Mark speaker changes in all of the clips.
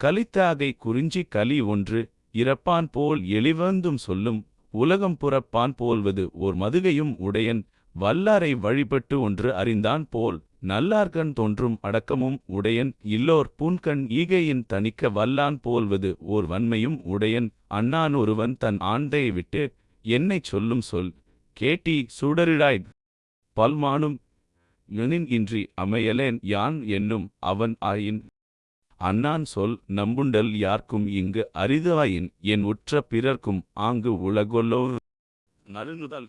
Speaker 1: கலித்தாகை குறிஞ்சி கலி ஒன்று இறப்பான் போல் எளிவந்தும் சொல்லும் உலகம் புறப்பான் போல்வது ஓர் மதுகையும் உடையன் வல்லாரை வழிபட்டு ஒன்று அறிந்தான் போல் நல்லார்கண் தோன்றும் அடக்கமும் உடையன் இல்லோர் புன்கண் ஈகையின் தணிக்க வல்லான் போல்வது ஓர் வன்மையும் உடையன் அண்ணான் ஒருவன் தன் ஆண்டையை விட்டு என்னைச் சொல்லும் சொல் கேட்டி சுடரிடாய் பல்மானும் எனின் இன்றி அமையலேன் யான் என்னும் அவன் ஆயின். அண்ணான் சொல் நம்புண்டல் யார்க்கும் இங்கு அரிதாயின் என் உற்ற பிறர்க்கும் ஆங்கு உலகொல்லோ. நறுநுதல்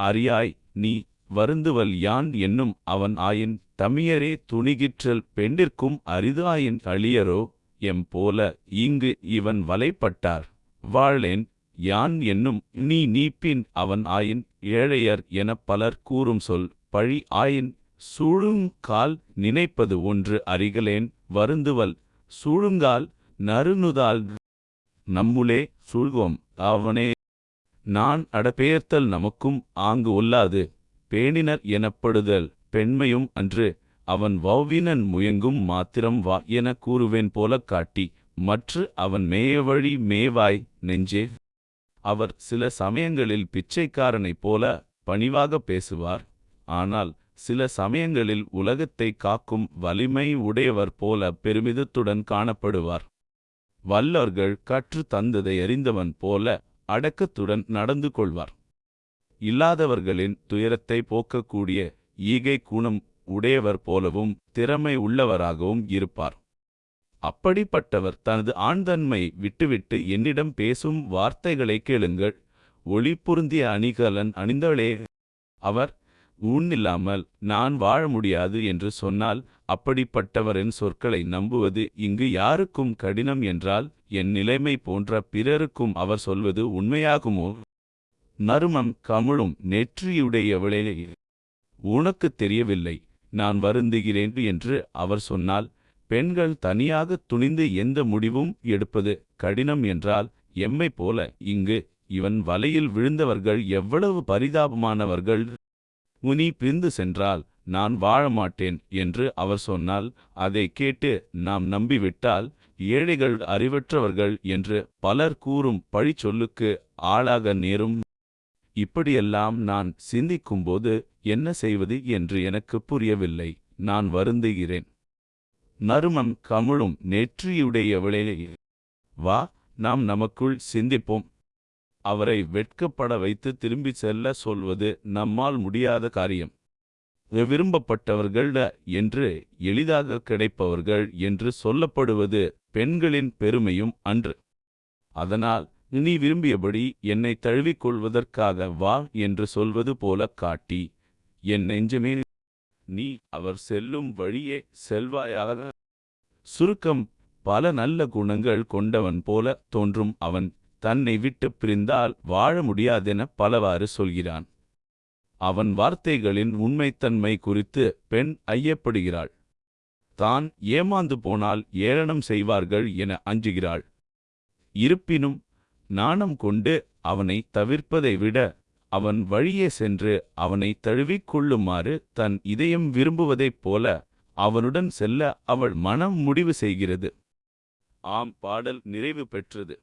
Speaker 1: அறியாய் நீ வருந்துவல் யான் என்னும் அவன் ஆயின் தமியரே துணிகிற்றல் பெண்டிற்கும் அரிதாயின் அழியரோ. எம் போல இங்கு இவன் வலைப்பட்டார். வாழேன் யான் என்னும் நீ நீப்பின் அவன் ஆயின் ஏழையர் எனப் பலர் கூறும் சொல் பழி ஆயின் சூழுங்கால் நினைப்பது ஒன்று அறிகலேன். வருந்துவல் சூழுங்கால் நறுநுதால். நம்முளே சூழ்வோம் அவனே நான் அடபெயர்த்தல் நமக்கும் ஆங்கு ஒல்லாது பேணினர் எனப்படுதல் பெண்மையும் அன்று. அவன் வௌவினன் முயங்கும் மாத்திரம் வா என கூறுவேன் போலக் காட்டி மற்று அவன் மேயவழி மேவாய் நெஞ்சே. அவர் சில சமயங்களில் பிச்சைக்காரனைப் போல பணிவாக பேசுவார் ஆனால் சில சமயங்களில் உலகத்தை காக்கும் வலிமை உடையவர் போல பெருமிதத்துடன் காணப்படுவார். வல்லவர்கள் கற்று தந்ததை அறிந்தவன் போல அடக்கத்துடன் நடந்து கொள்வார். இல்லாதவர்களின் துயரத்தை போக்கக்கூடிய ஈகை குணம் உடையவர் போலவும் திறமை உள்ளவராகவும் இருப்பார். அப்படிப்பட்டவர் தனது ஆண்தன்மை விட்டுவிட்டு என்னிடம் பேசும் வார்த்தைகளை கேளுங்கள். ஒளி பொருந்திய அணிகலன் அணிந்தவளே. அவர் ஊனில்லாமல் நான் வாழ முடியாது என்று சொன்னால் அப்படிப்பட்டவரின் சொற்களை நம்புவது இங்கு யாருக்கும் கடினம் என்றால் என் நிலைமை போன்ற பிறருக்கும் அவர் சொல்வது உண்மையாகுமோ? நறுமம் கமுழும் நெற்றியுடையவளே. உனக்குத் தெரியவில்லை நான் வருந்துகிறேன் என்று அவர் சொன்னால் பெண்கள் தனியாக துணிந்து எந்த முடிவும் எடுப்பது கடினம் என்றால் எம்மை போல இங்கு இவன் வலையில் விழுந்தவர்கள் எவ்வளவு பரிதாபமானவர்கள்? உனி பிரிந்து சென்றால் நான் வாழ மாட்டேன் என்று அவர் சொன்னால் அதை கேட்டு நாம் நம்பிவிட்டால் ஏழைகள் அறிவற்றவர்கள் என்று பலர் கூறும் பழிச்சொல்லுக்கு ஆளாக நேரும். இப்படியெல்லாம் நான் சிந்திக்கும்போது என்ன செய்வது என்று எனக்கு புரியவில்லை நான் வருந்துகிறேன். நறுமம் கமுழும் நெற்றியுடையவளே. வா நாம் நமக்குள் சிந்திப்போம். அவரை வெட்கப்பட வைத்து திரும்பிச் செல்ல சொல்வது நம்மால் முடியாத காரியம். விரும்பப்பட்டவர்கள் என்று எளிதாக கிடைப்பவர்கள் என்று சொல்லப்படுவது பெண்களின் பெருமையும் அன்று. அதனால் நீ விரும்பியபடி என்னை தழுவிக்கொள்வதற்காக வா என்று சொல்வது போல காட்டி என் நெஞ்சமே நீ அவர் செல்லும் வழியே செல்வாயாக. சுருக்கம் பல நல்ல குணங்கள் கொண்டவன் போல தோன்றும் அவன். தன்னை விட்டுப் பிரிந்தால் வாழ முடியாதென பலவாறு சொல்கிறான். அவன் வார்த்தைகளின் உண்மைத்தன்மை குறித்து பெண் ஐயப்படுகிறாள். தான் ஏமாந்து போனால் ஏளனம் செய்வார்கள் என அஞ்சுகிறாள். இருப்பினும் நாணம் கொண்டு அவனை தவிர்ப்பதை விட அவன் வழியே சென்று அவனை தழுவிக் கொள்ளுமாறு தன் இதயம் விரும்புவதைப் போல அவனுடன் செல்ல அவள் மனம் முடிவு செய்கிறது. ஆம் பாடல் நிறைவு பெற்றது.